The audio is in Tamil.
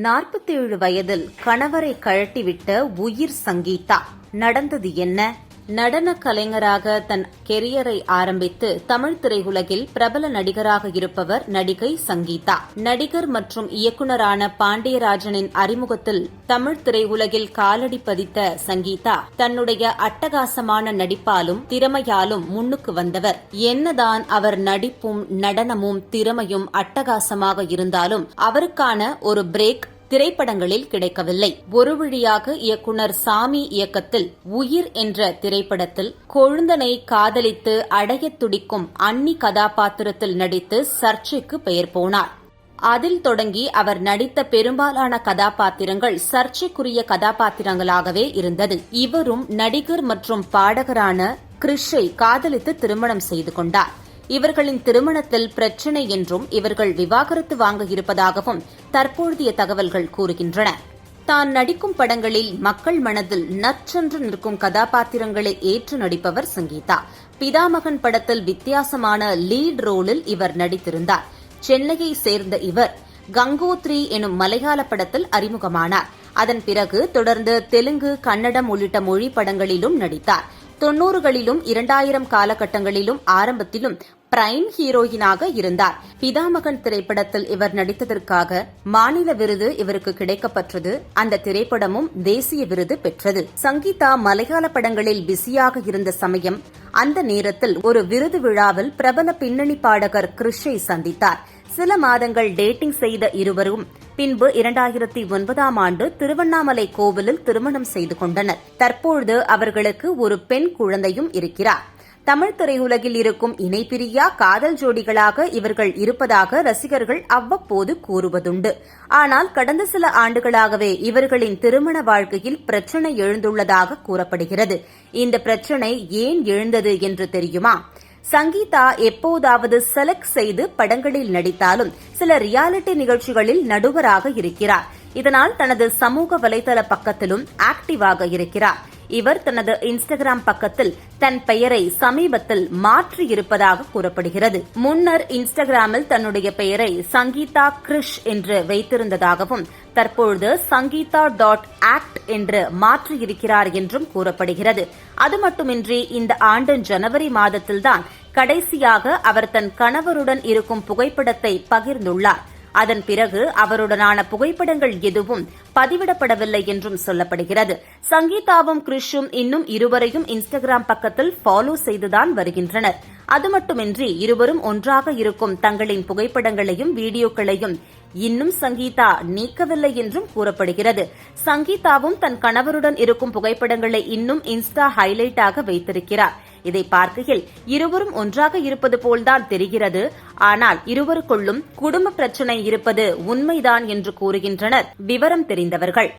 நாற்பத்தேழு வயதில் கணவரை கழட்டிவிட்ட உயிர் சங்கீதா. நடந்தது என்ன? நடன கலைஞராக தன் கெரியரை ஆரம்பித்து தமிழ் திரையுலகில் பிரபல நடிகராக இருப்பவர் நடிகை சங்கீதா. நடிகர் மற்றும் இயக்குனரான பாண்டியராஜனின் அறிமுகத்தில் தமிழ் திரையுலகில் காலடி பதித்த சங்கீதா தன்னுடைய அட்டகாசமான நடிப்பாலும் திறமையாலும் முன்னுக்கு வந்தவர். என்னதான் அவர் நடிப்பும் நடனமும் திறமையும் அட்டகாசமாக இருந்தாலும் அவருக்கான ஒரு பிரேக் திரைப்படங்களில் கிடைக்கவில்லை. ஒரு வழியாக இயக்குனர் சாமி இயக்கத்தில் உயிர் என்ற திரைப்படத்தில் கொழுந்தனை காதலித்து அடையத் துடிக்கும் அன்னி கதாபாத்திரத்தில் நடித்து சர்ச்சைக்கு பெயர் போனார். அதில் தொடங்கி அவர் நடித்த பெரும்பாலான கதாபாத்திரங்கள் சர்ச்சைக்குரிய கதாபாத்திரங்களாகவே இருந்தது. இவரும் நடிகர் மற்றும் பாடகரான கிறிஷை காதலித்து திருமணம் செய்து கொண்டார். இவர்களின் திருமணத்தில் பிரச்சினை என்றும் இவர்கள் விவாகரத்து வாங்க இருப்பதாகவும் தற்போதைய தகவல்கள் கூறுகின்றன. தான் நடிக்கும் படங்களில் மக்கள் மனதில் நற்றென்று நிற்கும் கதாபாத்திரங்களை ஏற்று நடிப்பவர் சங்கீதா. பிதாமகன் படத்தில் வித்தியாசமான லீட் ரோலில் இவர் நடித்திருந்தார். சென்னையை சேர்ந்த இவர் கங்கோத்ரி எனும் மலையாள படத்தில் அறிமுகமானார். அதன் பிறகு தொடர்ந்து தெலுங்கு கன்னடம் உள்ளிட்ட மொழி படங்களிலும் நடித்தார். தொன்னூறுகளிலும் இரண்டாயிரம் காலகட்டங்களிலும் ஆரம்பத்திலும் பிரைம் ஹீரோயினாக இருந்தார். பிதாமகன் திரைப்படத்தில் இவர் நடித்ததற்காக மாநில விருது இவருக்கு கிடைக்கப்பெற்றது. அந்த திரைப்படமும் தேசிய விருது பெற்றது. சங்கீதா மலையாள படங்களில் பிஸியாக இருந்த சமயம் அந்த நேரத்தில் ஒரு விருது விழாவில் பிரபல பின்னணி பாடகர் கிறிஷை சந்தித்தார். சில மாதங்கள் டேட்டிங் செய்த இருவரும் பின்பு இரண்டாயிரத்தி ஒன்பதாம் ஆண்டு திருவண்ணாமலை கோவிலில் திருமணம் செய்து கொண்டனர். தற்பொழுது அவர்களுக்கு ஒரு பெண் குழந்தையும் இருக்கிறார். தமிழ் திரையுலகில் இருக்கும் இணைப்பிரியா காதல் ஜோடிகளாக இவர்கள் இருப்பதாக ரசிகர்கள் அவ்வப்போது கூறுவதுண்டு. ஆனால் கடந்த சில ஆண்டுகளாகவே இவர்களின் திருமண வாழ்க்கையில் பிரச்சினை எழுந்துள்ளதாக கூறப்படுகிறது. இந்த பிரச்சினை ஏன் எழுந்தது என்று தெரியுமா? சங்கீதா எப்போதாவது செலக்ட் செய்து படங்களில் நடித்தாலும் சில ரியாலிட்டி நிகழ்ச்சிகளில் நடுவராக இருக்கிறார். இதனால் தனது சமூக வலைதள பக்கத்திலும் ஆக்டிவாக இருக்கிறார். இவர் தனது இன்ஸ்டாகிராம் பக்கத்தில் தன் பெயரை சமீபத்தில் மாற்றி இருப்பதாக கூறப்படுகிறது. முன்னர் இன்ஸ்டாகிராமில் தன்னுடைய பெயரை சங்கீதா கிரிஷ் என்று வைத்திருந்ததாகவும் தற்பொழுது சங்கீதா டாட் ஆக்ட் என்று மாற்றியிருக்கிறார் என்றும் கூறப்படுகிறது. அது மட்டுமின்றி இந்த ஆண்டு ஜனவரி மாதத்தில்தான் கடைசியாக அவர் தன் கணவருடன் இருக்கும் புகைப்படத்தை பகிர்ந்துள்ளார். அதன் பிறகு அவருடனான புகைப்படங்கள் எதுவும் பதிவிடப்படவில்லை என்றும் சொல்லப்படுகிறது. சங்கீதாவும் கிறிஷும் இன்னும் இருவரையும் இன்ஸ்டாகிராம் பக்கத்தில் ஃபாலோ செய்துதான் வருகின்றனர். அது மட்டுமின்றி இருவரும் ஒன்றாக இருக்கும் தங்களின் புகைப்படங்களையும் வீடியோக்களையும் இன்னும் சங்கீதா நீக்கவில்லை என்றும் கூறப்படுகிறது. சங்கீதாவும் தன் கணவருடன் இருக்கும் புகைப்படங்களை இன்னும் இன்ஸ்டா ஹைலைட்டாக வைத்திருக்கிறார். இதை பார்க்கையில் இருவரும் ஒன்றாக இருப்பது போல்தான் தெரிகிறது. ஆனால் இருவருக்குள்ளும் குடும்ப பிரச்சினை இருப்பது உண்மைதான் என்று கூறுகின்றனர். விவரம் தெரிந்தவர்கள்.